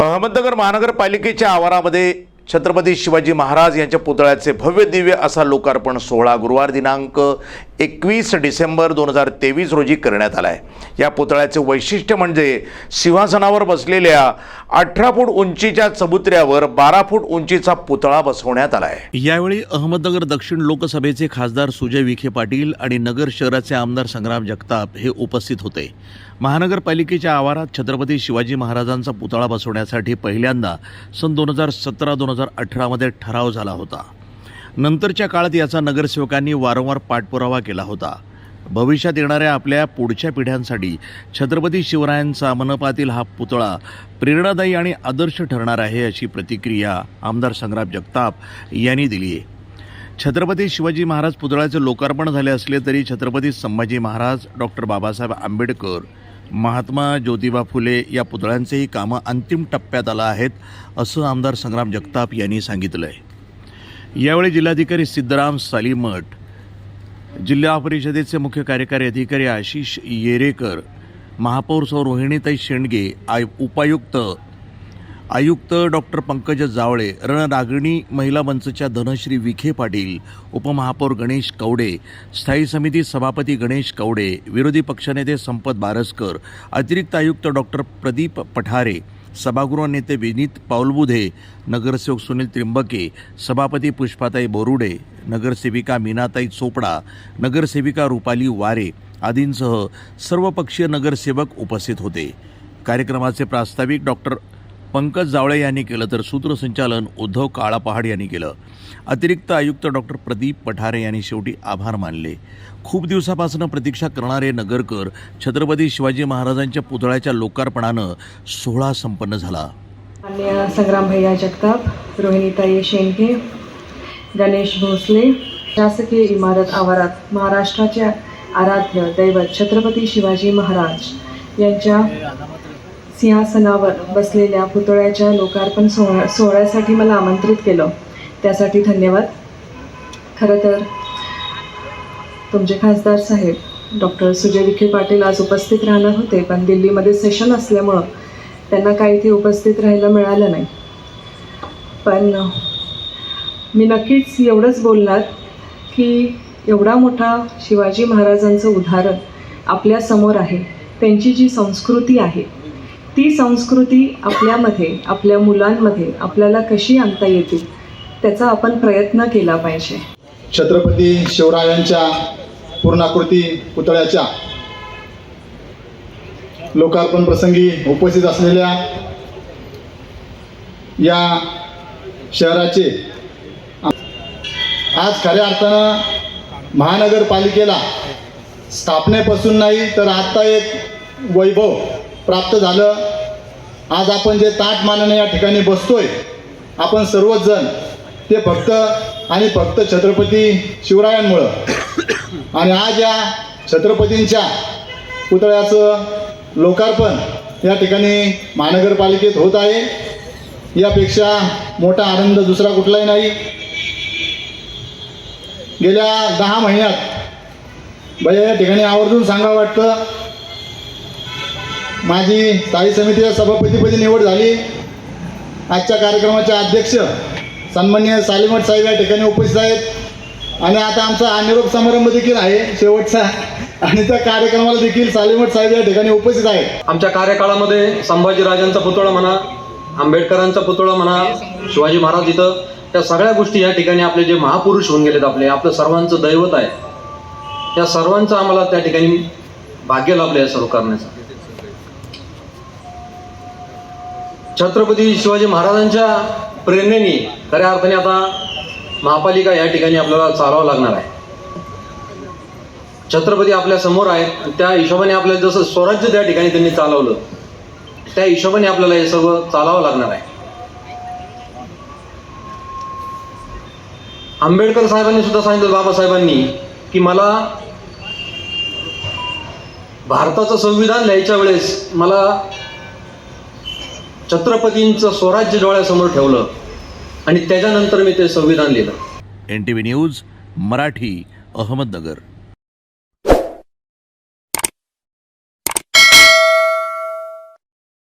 अहमदनगर महानगरपालिकेच्या आवारामध्ये छत्रपती शिवाजी महाराज यांच्या पुतळ्याचे भव्य दिव्य असा लोकार्पण सोहळा गुरुवार दिनांक एकवीस डिसेंबर दोन हजार तेवीस रोजी करण्यात आला आहे या पुतळ्याचे वैशिष्ट्य म्हणजे सिंहासनावर बसलेल्या अठरा फूट उंचीच्या चबुतऱ्यावर बारा फूट उंचीचा पुतळा बसवण्यात आला आहे यावेळी अहमदनगर दक्षिण लोकसभेचे खासदार सुजय विखे पाटील आणि नगर शहराचे आमदार संग्राम जगताप हे उपस्थित होते. महानगरपालिकेच्या आवारात छत्रपती शिवाजी महाराजांचा पुतळा बसवण्यासाठी पहिल्यांदा सन दोन हजार सतरा दोन हजार अठरामध्ये ठराव झाला होता. नंतरच्या काळात याचा नगरसेवकांनी वारंवार पाठपुरावा केला होता. भविष्यात येणाऱ्या आपल्या पुढच्या पिढ्यांसाठी छत्रपती शिवरायांचा मनपातील हा पुतळा प्रेरणादायी आणि आदर्श ठरणार आहे अशी प्रतिक्रिया आमदार संग्राम जगताप यांनी दिली आहे. छत्रपती शिवाजी महाराज पुतळ्याचे लोकार्पण झाले असले तरी छत्रपती संभाजी महाराज डॉक्टर बाबासाहेब आंबेडकर महात्मा ज्योतिबा फुले या पुतळ्यांचेही कामं अंतिम टप्प्यात आलं आहेत असं आमदार संग्राम जगताप यांनी सांगितलं आहे यावेळी जिल्हाधिकारी सिद्धराम सालीमठ जिल्हा परिषदेचे मुख्य कार्यकारी अधिकारी आशिष येरेकर महापौर सौ रोहिणीताई शेंडगे आय उपायुक्त आयुक्त डॉक्टर पंकज जावळे रणरागिणी महिला मंचच्या धनश्री विखे पाटील उपमहापौर गणेश कवडे स्थायी समिती सभापती गणेश कवडे विरोधी पक्षनेते संपत बारसकर अतिरिक्त आयुक्त डॉक्टर प्रदीप पठारे सभागृह नेते विनीत पाऊलबुधे नगरसेवक सुनील त्रिंबके सभापती पुष्पाताई बोरुडे नगरसेविका मीनाताई चोपडा नगरसेविका रुपाली वारे आदींसह सर्वपक्षीय नगरसेवक उपस्थित होते. कार्यक्रमाचे प्रास्ताविक डॉक्टर पंकज जावळे यांनी केलं तर सूत्रसंचालन उद्धव काळापहाड यांनी केलं. अतिरिक्त आयुक्त डॉक्टर प्रदीप पठारे यांनी शेवटी आभार मानले. खूप दिवसापासून प्रतीक्षा करणारे नगरकर छत्रपती शिवाजी महाराजांच्या पुतळ्याच्या लोकार्पणानं सोहळा संपन्न झाला. मान्य संग्राम भैया जगताप रोहिणीताई शेंडगे गणेश भोसले शासकीय इमारत आवारात महाराष्ट्राच्या आराध्य दैवत छत्रपती शिवाजी महाराज यांच्या सिंहासनावर बसलेल्या पुतळ्याच्या लोकार्पण सोहळ्या सोहळ्यासाठी मला आमंत्रित केलं. त्यासाठी धन्यवाद. खरं तर तुमचे खासदार साहेब डॉक्टर सुजय विखे पाटील आज उपस्थित राहणार होते पण दिल्लीमध्ये सेशन असल्यामुळं त्यांना काही इथे उपस्थित राहायला मिळालं नाही. पण मी नक्कीच एवढंच बोलणार की एवढा मोठा शिवाजी महाराजांचं उदाहरण आपल्यासमोर आहे. त्यांची जी संस्कृती आहे ती संस्कृती आपल्यामध्ये आपल्या मुलांमध्ये आपल्याला कशी आणता येतील त्याचा आपण प्रयत्न केला पाहिजे. छत्रपती शिवरायांच्या पूर्णाकृती पुतळ्याच्या लोकार्पण प्रसंगी उपस्थित असलेल्या या शहराचे आज खऱ्या अर्थानं महानगरपालिकेला स्थापनेपासून नाही तर आत्ता एक वैभव प्राप्त झालं. आज आपण जे ताट मानाने या ठिकाणी बसतोय आपण सर्वच जण ते फक्त आणि फक्त छत्रपती शिवरायांमुळं. आणि आज या छत्रपतींच्या पुतळ्याचं लोकार्पण या ठिकाणी महानगरपालिकेत होत आहे. यापेक्षा मोठा आनंद दुसरा कुठलाही नाही. गेल्या दहा महिन्यात भैया या ठिकाणी आवर्जून सांगा वाटतं माझी स्थायी समितीच्या सभापतीपदी निवड झाली. आजच्या कार्यक्रमाचे अध्यक्ष सन्मान्य सालीमठ साहेब या ठिकाणी उपस्थित आहेत. आणि आता आमचा हा निरोप समारंभ देखील आहे शेवटचा. आणि त्या कार्यक्रमाला देखील सालिमठ साहेब या ठिकाणी उपस्थित आहेत. आमच्या कार्यकाळामध्ये संभाजीराजांचा पुतळा म्हणा आंबेडकरांचा पुतळा म्हणा शिवाजी महाराज इथं त्या सगळ्या गोष्टी या ठिकाणी आपले जे महापुरुष होऊन गेलेत आपले आपलं सर्वांचं दैवत आहे. त्या सर्वांचं आम्हाला त्या ठिकाणी भाग्य लाभले आहे सर्व करण्याचं. छत्रपती शिवाजी महाराजांच्या प्रेरणेने खऱ्या अर्थाने आता महापालिका या ठिकाणी आपल्याला चालावं लागणार आहे. छत्रपती आपल्यासमोर आहेत. त्या हिशोबाने आपल्याला जसं स्वराज्य त्या ठिकाणी त्यांनी चालवलं त्या हिशोबाने आपल्याला हे सर्व चालावं लागणार आहे. आंबेडकर साहेबांनी सुद्धा सांगितलं बाबासाहेबांनी की मला भारताचं संविधान लिहायच्या वेळेस मला छत्रपतींचं स्वराज्य डोळ्यासमोर ठेवलं आणि त्याच्यानंतर मी ते संविधान लिहिलं. N T V news Marathi Ahmednagar.